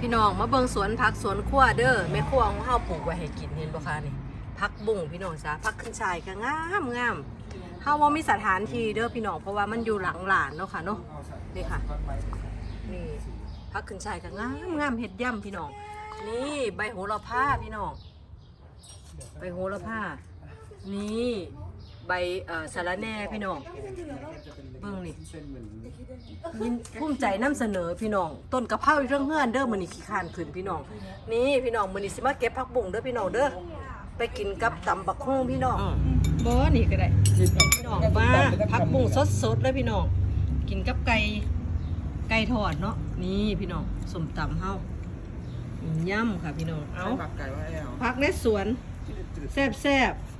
พี่น้องมาเบิ่งสวนผักสวนครัวเด้อแม่ครัวของเฮาปลูกไว้ให้กินเห็นบ่คะนี่ผักบุ้งพี่น้องจ้าผักขึ้นชายก็งามงามเฮาบ่ามีสถานที่เด้อพี่น้องเพราะว่ามันอยู่หลังหลานเนาะค่ะเนาะนี่ค่ะนี่ผักขึ้นชายก็งามงามเฮ็ดย่ำพี่น้อง นี่ใบโหระพาพี่น้องใบโหระพานี่ ใบเอ่อสะระแหน่พี่น้องเบิ่งนี่ยินภูมิใจนำเสนอพี่น้อง ต้นกะเพราอยู่เรื่องเฮือนเด้อมื้อนี้ขี้คร้านขึ้นพี่น้อง นี่พี่น้องมื้อนี้สิมาเก็บผักบุ้งเด้อพี่น้องเด้อไปกินกับตำบักหุ่งพี่น้องบ่นี่ก็ได้พี่น้องมาผักบุ้งสดๆเลยพี่น้อง กินกับไก่ไก่ทอดเนาะนี่พี่น้องสมตำเฮาย่ำค่ะพี่น้องเอาหมักไก่ไว้แล้วผักในสวนแซ่บๆ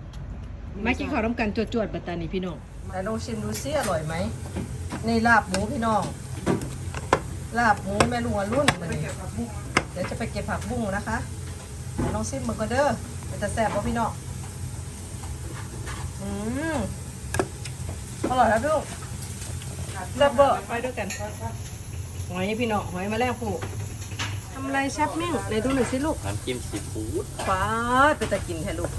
มากินข้าวน้ำกันจวดๆปัตตานีพี่น้องแต่ลองชิมดูซิอร่อยไหมนี่ลาบหมูพี่น้องลาบหมูแม่ลุงอรุ่นมานี่เดี๋ยวจะไปเก็บผักบุ้งนะคะเดี๋ยวลองซิมมันก็เด้อมันจะแซ่บป่ะพี่น้องอืมอร่อยแล้วพี่ลูกแซ่บเบอร์ไปด้วยกันหอยพี่น้องหอยแมาแลงผู้ทำอะไรแชฟมิ่งไหนดูหน่อยสิลูกน้ำจิ้มซีฟู้ดฟ้าไปตะกินแค่ลูก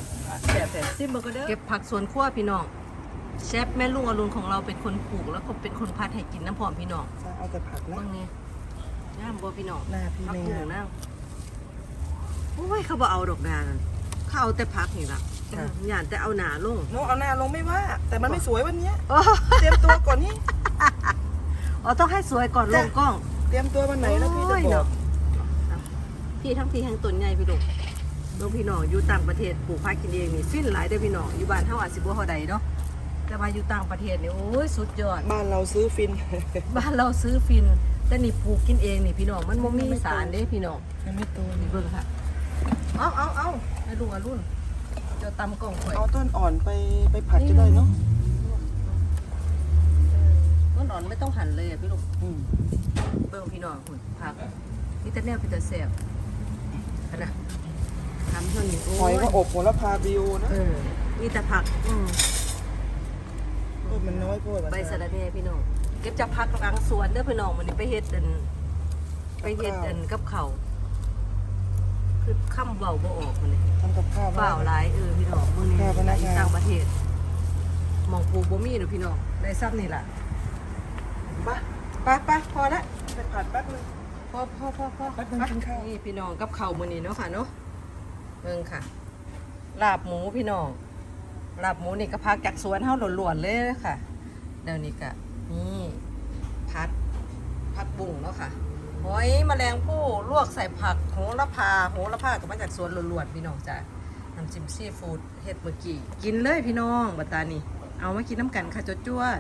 แสบแสบซิมเบอร์ก็เด้อเก็บผักสวนครัวพี่น้องเชฟแม่ลุงอรุณของเราเป็นคนปลูกแล้วก็เป็นคนพัดให้กินน้ำพร้อมพี่น้องเอาแต่ผักนะ เบิ่งนี่น้ำบัวพี่น้องหน้าพี่ผักไม่บุ้งางมน้ำโอ้ยเขาบอกเอาดอกนานั่นเขาเอาแต่ผักนี่ละอย่านแต่เอาหนาลงโนเอาหน้าลงไม่ว่า แต่มันไม่สวยวันเนี้ยอ๋อเตรียมตัวก่อนนี่ อ๋อต้องให้สวยก่อนลจ้ะ งกล้อง เตรียมตัววันไหนแล้วพี่จะโอ้ยบอเนาะ กพี่ทั้งพี่ทั้งตนใหญ่พี่ลูก ลูกพี่น้องอยู่ต่างประเทศปลูกผักกินเองนี่ฟินหลายเด้อพี่น้องอยู่บ้านเฮาอาจสิบ่เฮาใดเนาะแต่ว่าอยู่ต่างประเทศนี่โอ้ยสุดยอด บ้านเราซื้อฟิน บ้านเราซื้อฟิน แต่นี่ปลูกกินเองนี่พี่น้องมันบ่มีสารเด้พี่น้องยังไม่โตนี่เบิ่งค่ะเอาเอาเอาให้ลุงอรุ่นเจะตำกล่องข่อยเอาต้นอ่อนไปไปผัดก็ได้เนาะต้นอ่อนไม่ต้องหั่นเลยอะพี่ลูกอืมเบิ่งพี่น้องคุณผักนี่แต่แนวเป็นแต่แซ่บขนาด ทำเท่านี้หอยก็อบโหระพาบิวนะเออนี่แต่ผักอืมโอ้มันน้อยโพดใบสะระแหน่พี่น้องเก็บจากผักกลางสวนเด้อพี่น้องมันนี้ไปเฮ็ดอัน ไปเฮ็ดอันกับเขาวคือค่ำเบาบ่ออกมันนี่ทำกับข้าวเปล่าหลายเออพี่น้องมื้อนี้แค่พนักงานต่างประเทศหมองปลูกบ่มีเด้อพี่น้องได้ซ้ำนี่ล่ะไปไปไปพอละไปผัดแป๊บนึง พอพอพอพอแป๊บนึงกินข้าว นี่พี่น้องกับข้าวมื้อนี้เนาะค่ะเนาะ เบิ่งค่ะ ลาบหมูพี่น้อง ลาบหมูนี่ก็พักจากสวนเฮาหลวนๆเลยค่ะ เดี๋ยวนี้ก็นี่พัดผักบุ้งเนาะค่ะหอยแมลงผู้ลวกใส่ผักโหระพาโหระพาก็มาจากสวนหลวนๆพี่น้องจ้ะน้ำจิ้มซีฟู้ดเฮ็ดเมื่อกี้ กินเลยพี่น้องบัตานี่เอามากินน้ำกันค่ะจวด